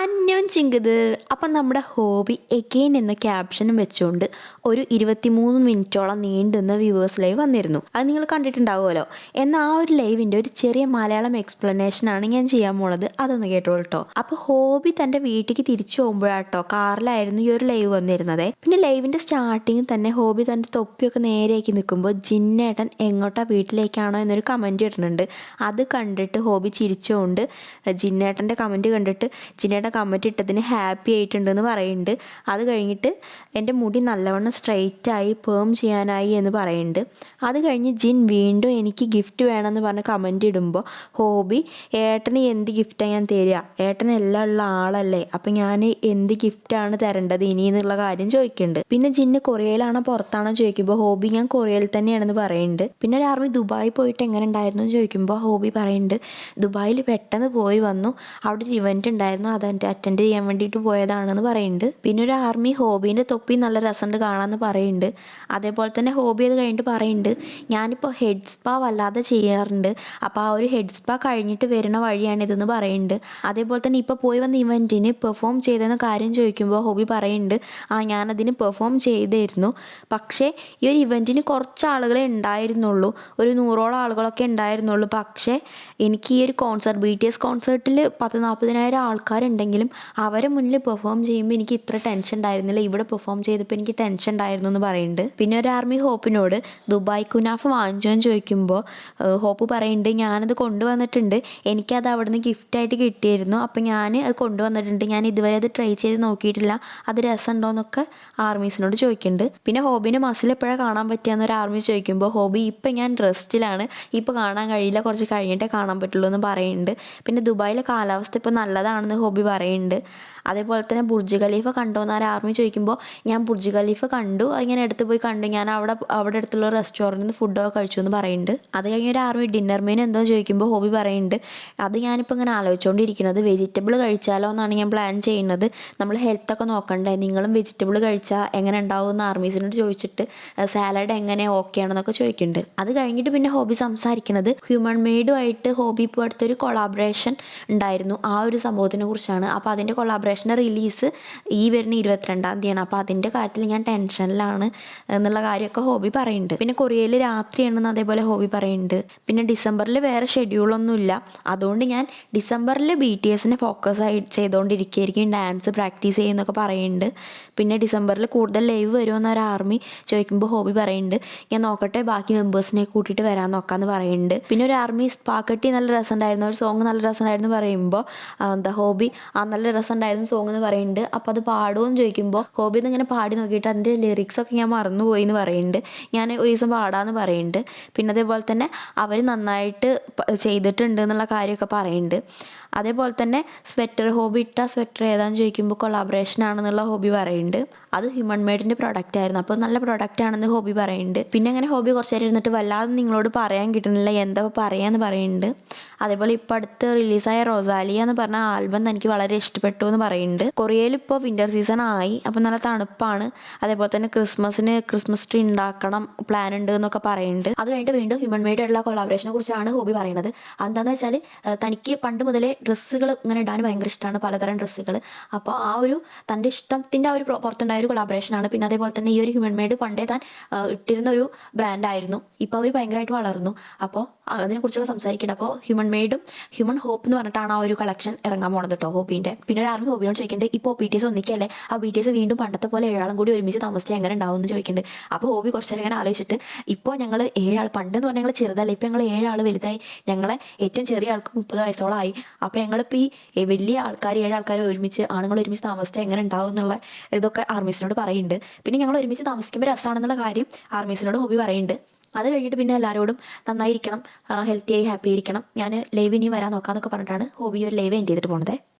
അന്യോൻ ചിങ്കത്. അപ്പം നമ്മുടെ hobby again എന്ന ക്യാപ്ഷനും വെച്ചുകൊണ്ട് ഒരു ഇരുപത്തിമൂന്ന് മിനിറ്റോളം നീണ്ടുന്ന വ്യൂവേഴ്സ് ലൈവ് വന്നിരുന്നു. അത് നിങ്ങൾ കണ്ടിട്ടുണ്ടാവുമല്ലോ. എന്നാൽ ആ ഒരു ലൈവിന്റെ ഒരു ചെറിയ മലയാളം എക്സ്പ്ലനേഷനാണ് ഞാൻ ചെയ്യാൻ പോണത്. അതൊന്ന് കേട്ടോളൂ കേട്ടോ അപ്പോൾ ഹോബി തന്റെ വീട്ടിലേക്ക് തിരിച്ചു പോകുമ്പോഴാട്ടോ കാറിലായിരുന്നു ഈ ഒരു ലൈവ് വന്നിരുന്നത്. പിന്നെ ലൈവിന്റെ സ്റ്റാർട്ടിങ് തന്നെ ഹോബി തന്റെ തൊപ്പിയൊക്കെ നേരെയാക്കി നിൽക്കുമ്പോൾ ജിന്നേട്ടൻ എങ്ങോട്ടാ വീട്ടിലേക്കാണോ എന്നൊരു കമന്റ് ഇടുന്നുണ്ട്. അത് കണ്ടിട്ട് ഹോബി ചിരിച്ചുകൊണ്ട് ജിന്നേട്ടന്റെ കമന്റ് കണ്ടിട്ട് ജിന്നേട്ടൻ കമന്റ് ഇട്ടതിന് ഹാപ്പി ആയിട്ടുണ്ടെന്ന് പറയുന്നുണ്ട്. അത് കഴിഞ്ഞിട്ട് എന്റെ മുടി നല്ലവണ്ണം സ്ട്രെയിറ്റായി പേം ചെയ്യാനായി എന്ന് പറയുന്നുണ്ട്. അത് കഴിഞ്ഞ് ജിൻ വീണ്ടും എനിക്ക് ഗിഫ്റ്റ് വേണമെന്ന് പറഞ്ഞ് കമന്റ് ഇടുമ്പോൾ ഹോബി ഏട്ടന് എന്ത് ഗിഫ്റ്റാണ് ഞാൻ തരിക? ഏട്ടൻ എല്ലാം ഉള്ള ആളല്ലേ അപ്പം ഞാൻ എന്ത് ഗിഫ്റ്റാണ് തരേണ്ടത് ഇനി എന്നുള്ള കാര്യം ചോദിക്കുന്നുണ്ട്. പിന്നെ ജിന്ന് കൊറിയയിലാണോ പുറത്താണോ ചോദിക്കുമ്പോൾ ഹോബി ഞാൻ കൊറിയയിൽ തന്നെയാണെന്ന് പറയുന്നുണ്ട്. പിന്നെ ആർമി ദുബായി പോയിട്ട് എങ്ങനെ ഉണ്ടായിരുന്നു ചോദിക്കുമ്പോൾ ഹോബി പറയുന്നുണ്ട് ദുബായിൽ പെട്ടെന്ന് പോയി വന്നു. അവിടെ ഒരു ഇവന്റ് ഉണ്ടായിരുന്നു അത് അറ്റൻഡ് ചെയ്യാൻ വേണ്ടിയിട്ട് പോയതാണെന്ന് പറയുന്നുണ്ട്. പിന്നെ ഒരു ആർമി ഹോബീന്റെ തൊപ്പി നല്ല രസമുണ്ട് കാണാമെന്ന് പറയുന്നുണ്ട്. അതേപോലെ തന്നെ ഹോബി അത് കഴിഞ്ഞിട്ട് പറയുന്നുണ്ട് ഞാനിപ്പോൾ ഹെഡ് സ്പാ വല്ലാതെ ചെയ്യാറുണ്ട്. അപ്പോൾ ആ ഒരു ഹെഡ് സ്പാ കഴിഞ്ഞിട്ട് വരുന്ന വഴിയാണ് ഇതെന്ന് പറയുന്നുണ്ട്. അതേപോലെ തന്നെ ഇപ്പോൾ പോയി വന്ന ഇവന്റിന് പെർഫോം ചെയ്തെന്ന കാര്യം ചോദിക്കുമ്പോൾ ഹോബി പറയുന്നുണ്ട് ആ ഞാനതിന് പെർഫോം ചെയ്തിരുന്നു. പക്ഷേ ഈ ഒരു ഇവന്റിന് കുറച്ച് ആളുകളെ ഉണ്ടായിരുന്നുള്ളൂ. ഒരു നൂറോളം ആളുകളൊക്കെ ഉണ്ടായിരുന്നുള്ളൂ. പക്ഷേ എനിക്ക് ഈ ഒരു കോൺസെർട്ട് ബി ടി എസ് കോൺസേർട്ടിൽ പത്ത് നാൽപ്പതിനായിരം ആൾക്കാരുണ്ടെങ്കിലും അവരെ മുന്നിൽ പെർഫോം ചെയ്യുമ്പോൾ എനിക്ക് ഇത്ര ടെൻഷൻ ഉണ്ടായിരുന്നില്ല. ഇവിടെ പെർഫോം ചെയ്തപ്പോൾ എനിക്ക് ടെൻഷൻ ഉണ്ടായിരുന്നു എന്ന് പറയുന്നുണ്ട്. പിന്നെ ഒരു ആർമി ഹോപ്പിനോട് ദുബായ് കുനാഫ് വാങ്ങിച്ചോ എന്ന് ചോദിക്കുമ്പോൾ ഹോപ്പ് പറയുന്നുണ്ട് ഞാനത് കൊണ്ടുവന്നിട്ടുണ്ട്. എനിക്കത് അവിടുന്ന് ഗിഫ്റ്റായിട്ട് കിട്ടിയിരുന്നു. അപ്പോൾ ഞാൻ അത് കൊണ്ടുവന്നിട്ടുണ്ട്. ഞാൻ ഇതുവരെ അത് ട്രൈ ചെയ്ത് നോക്കിയിട്ടില്ല. അത് രസമുണ്ടോയെന്നൊക്കെ ആർമീസിനോട് ചോദിക്കുന്നുണ്ട്. പിന്നെ ഹോബിന് മസിൽ എപ്പോഴാണ് കാണാൻ പറ്റിയെന്ന് ഒരു ആർമി ചോദിക്കുമ്പോൾ ഹോബി ഇപ്പം ഞാൻ റെസ്റ്റിലാണ് ഇപ്പോൾ കാണാൻ കഴിയില്ല. കുറച്ച് കഴിഞ്ഞിട്ടേ കാണാൻ പറ്റുള്ളൂ എന്ന് പറയുന്നുണ്ട്. പിന്നെ ദുബായിലെ കാലാവസ്ഥ ഇപ്പോൾ നല്ലതാണെന്ന് ഹോബി പറയുന്നുണ്ട്. അതേപോലെ തന്നെ ബുർജ് ഖലീഫ കണ്ടോ എന്ന് ആർമി ചോദിക്കുമ്പോൾ ഞാൻ ബുർജ് ഖലീഫ കണ്ടു. അങ്ങനെ അടുത്ത് പോയി കണ്ടു. ഞാൻ അവിടെ അവിടെ അടുത്തുള്ള റെസ്റ്റോറന്റിൽ നിന്ന് ഫുഡൊക്കെ കഴിച്ചു എന്ന് പറയുന്നുണ്ട്. അത് കഴിഞ്ഞ് ഒരു ആർമി ഡിന്നർ മെയിൻ എന്തോ ചോദിക്കുമ്പോൾ ഹോബി പറയുന്നുണ്ട് അത് ഞാനിപ്പോൾ ഇങ്ങനെ ആലോചിച്ചുകൊണ്ടിരിക്കുന്നത് വെജിറ്റബിൾ കഴിച്ചാലോ എന്നാണ് ഞാൻ പ്ലാൻ ചെയ്യുന്നത്. നമ്മൾ ഹെൽത്തൊക്കെ നോക്കണ്ടേ? നിങ്ങളും വെജിറ്റബിൾ കഴിച്ചാൽ എങ്ങനെ ഉണ്ടാവും എന്ന് ആർമീസിനോട് ചോദിച്ചിട്ട് സാലഡ് എങ്ങനെ ഓക്കെ ആണെന്നൊക്കെ ചോദിക്കുന്നുണ്ട്. അത് കഴിഞ്ഞിട്ട് പിന്നെ ഹോബി സംസാരിക്കുന്നത് ഹ്യൂമൻ മെയ്ഡുമായിട്ട് ഹോബി ഇപ്പോൾ അടുത്തൊരു കൊളാബറേഷൻ ഉണ്ടായിരുന്നു. ആ ഒരു സംഭവത്തിനെ കുറിച്ചാണ് അപ്പോൾ അതിന്റെ കൊളാബറേഷന്റെ റിലീസ് ഈ വരുന്ന ഇരുപത്തിരണ്ടാം തീയതിയാണ്. അപ്പോൾ അതിന്റെ കാര്യത്തിൽ ഞാൻ ടെൻഷനിലാണ് എന്നുള്ള കാര്യമൊക്കെ ഹോബി പറയുന്നുണ്ട്. പിന്നെ കൊറിയയിൽ രാത്രിയാണെന്ന് അതേപോലെ ഹോബി പറയുന്നുണ്ട്. പിന്നെ ഡിസംബറിൽ വേറെ ഷെഡ്യൂളൊന്നുമില്ല അതുകൊണ്ട് ഞാൻ ഡിസംബറിൽ ബി ടി എസിനെ ഫോക്കസ് ആയി ചെയ്തുകൊണ്ടിരിക്കുകയായിരിക്കും. ഡാൻസ് പ്രാക്ടീസ് ചെയ്യുന്നൊക്കെ പറയുന്നുണ്ട്. പിന്നെ ഡിസംബറിൽ കൂടുതൽ ലൈവ് വരുമെന്ന് ഒരു ആർമി ചോദിക്കുമ്പോൾ ഹോബി പറയുന്നുണ്ട്. ഞാൻ നോക്കട്ടെ ബാക്കി മെമ്പേഴ്സിനെ കൂട്ടിയിട്ട് വരാൻ നോക്കാമെന്ന് പറയുന്നുണ്ട്. പിന്നെ ഒരു ആർമി സ്പാക്കട്ടി നല്ല രസമുണ്ടായിരുന്നു. ഒരു സോങ് നല്ല രസമുണ്ടായിരുന്നു പറയുമ്പോൾ എന്താ ഹോബി ആ നല്ല രസമുണ്ടായിരുന്നു സോങ് എന്ന് പറയുന്നുണ്ട്. അപ്പോൾ അത് പാടുമെന്ന് ചോദിക്കുമ്പോൾ ഹോബി ഇങ്ങനെ പാടി നോക്കിയിട്ട് അതിന്റെ ലിറിക്സൊക്കെ ഞാൻ മറന്നുപോയി എന്ന് പറയുന്നുണ്ട്. ഞാൻ ഒരു ദിവസം പാടാമെന്ന് പറയുന്നുണ്ട്. പിന്നെ അതേപോലെ തന്നെ അവർ നന്നായിട്ട് ചെയ്തിട്ടുണ്ട് എന്നുള്ള കാര്യമൊക്കെ പറയുന്നുണ്ട്. അതേപോലെ തന്നെ സ്വെറ്റർ ഹോബി ഇട്ട സ്വെറ്റർ ഏതാന്ന് ചോദിക്കുമ്പോൾ കൊളാബറേഷൻ ആണെന്നുള്ള ഹോബി പറയുന്നുണ്ട്. അത് ഹ്യൂമൻ മെയ്ഡിന്റെ പ്രോഡക്റ്റ് ആയിരുന്നു. അപ്പോൾ നല്ല പ്രോഡക്റ്റ് ആണെന്ന് ഹോബി പറയുന്നുണ്ട്. പിന്നെ അങ്ങനെ ഹോബി കുറച്ച് നേരം ഇരുന്നിട്ട് വല്ലാതെ നിങ്ങളോട് പറയാൻ കിട്ടുന്നില്ല. എന്താ പറയാന്ന് പറയുന്നുണ്ട്. അതേപോലെ ഇപ്പോൾ അടുത്ത് റിലീസായ റോസാലിയ എന്ന് പറഞ്ഞ ആൽബം എനിക്ക് വളരെ ഇഷ്ടപ്പെട്ടു എന്ന് പറയുന്നുണ്ട്. കൊറിയയിൽ ഇപ്പോൾ വിന്റർ സീസൺ ആയി. അപ്പോൾ നല്ല തണുപ്പാണ്. അതേപോലെ തന്നെ ക്രിസ്മസിന് ക്രിസ്മസ് ട്രീ ഉണ്ടാക്കണം പ്ലാൻ ഉണ്ട് എന്നൊക്കെ പറയുന്നുണ്ട്. അത് കഴിഞ്ഞിട്ട് വീണ്ടും ഹ്യൂമൻ മെയ്ഡ് ആയിട്ടുള്ള കൊളാബറേഷനെ കുറിച്ചാണ് ഹോബി പറയുന്നത്. എന്താണെന്ന് വെച്ചാൽ തനിക്ക് പണ്ട് മുതലേ ഡ്രസ്സുകൾ ഇങ്ങനെ ഇടാൻ ഭയങ്കര ഇഷ്ടമാണ് പലതരം ഡ്രസ്സുകൾ. അപ്പോൾ ആ ഒരു തന്റെ ഇഷ്ടത്തിന്റെ ആ ഒരു പുറ- പുറത്തുണ്ടായ ഒരു കൊളാബറേഷനാണ് പിന്നെ അതേപോലെ തന്നെ ഈ ഒരു ഹ്യൂമൻ മെയ്ഡ് പണ്ടേ താൻ ഇട്ടിരുന്ന ഒരു ബ്രാൻഡായിരുന്നു ഇപ്പോൾ അവർ ഭയങ്കരമായിട്ട് വളർന്നു. അപ്പോൾ അതിനെക്കുറിച്ചൊക്കെ സംസാരിക്കേണ്ട. അപ്പോൾ ഹ്യൂമൻ മെയ്ഡും ഹ്യൂമൻ ഹോപ്പ് എന്ന് പറഞ്ഞിട്ടാണ് ആ ഒരു കളക്ഷൻ ഇറങ്ങാൻ പോണത് കേട്ടോ ഹോബീന്റെ പിന്നെ ഒരു ആർമി ഹോബിയോട് ചോദിക്കേണ്ടത് ഇപ്പോൾ ബി ടി എസ് ഒന്നിക്കല്ലേ? ആ ബി ടി എസ് വീണ്ടും പണ്ടത്തെ പോലെ ഏഴാളും കൂടി ഒരുമിച്ച് താമസിച്ചാൽ എങ്ങനെ ഉണ്ടാവും എന്ന് ചോദിക്കുന്നുണ്ട് അപ്പോൾ ഹോബി കുറച്ച് നേരം ഇങ്ങനെ ആലോചിച്ചിട്ട് ഇപ്പോൾ ഞങ്ങൾ ഏഴാൾ പണ്ട് എന്ന് പറഞ്ഞാൽ ഞങ്ങൾ ചെറുതല്ല? ഇപ്പോൾ ഞങ്ങൾ ഏഴാൾ വലുതായി. ഞങ്ങളെ ഏറ്റവും ചെറിയ ആൾക്ക് മുപ്പത് വയസ്സോളമായി അപ്പോൾ ഞങ്ങളിപ്പോൾ ഈ വലിയ ആൾക്കാർ ഏഴ് ആൾക്കാർ ഒരുമിച്ച് ആണുങ്ങൾ ഒരുമിച്ച് താമസിച്ചാൽ എങ്ങനെ ഉണ്ടാവും എന്നുള്ള ഇതൊക്കെ ആർമീസിനോട് പറയുന്നുണ്ട്. പിന്നെ ഞങ്ങൾ ഒരുമിച്ച് താമസിക്കുമ്പോൾ രസമാണെന്നുള്ള കാര്യം ആർമീസിനോട് ഹോബി പറയുന്നുണ്ട്. അത് കഴിഞ്ഞിട്ട് പിന്നെ എല്ലാവരോടും നന്നായിരിക്കണം ഹെൽത്തി ആയി ഹാപ്പി ആയിരിക്കണം. ഞാൻ ലൈവ് ഇനി വരാൻ നോക്കാമെന്നൊക്കെ പറഞ്ഞിട്ടാണ് ഹോബി ഒരു ലൈവ് എൻഡ് ചെയ്തിട്ട് പോണത്.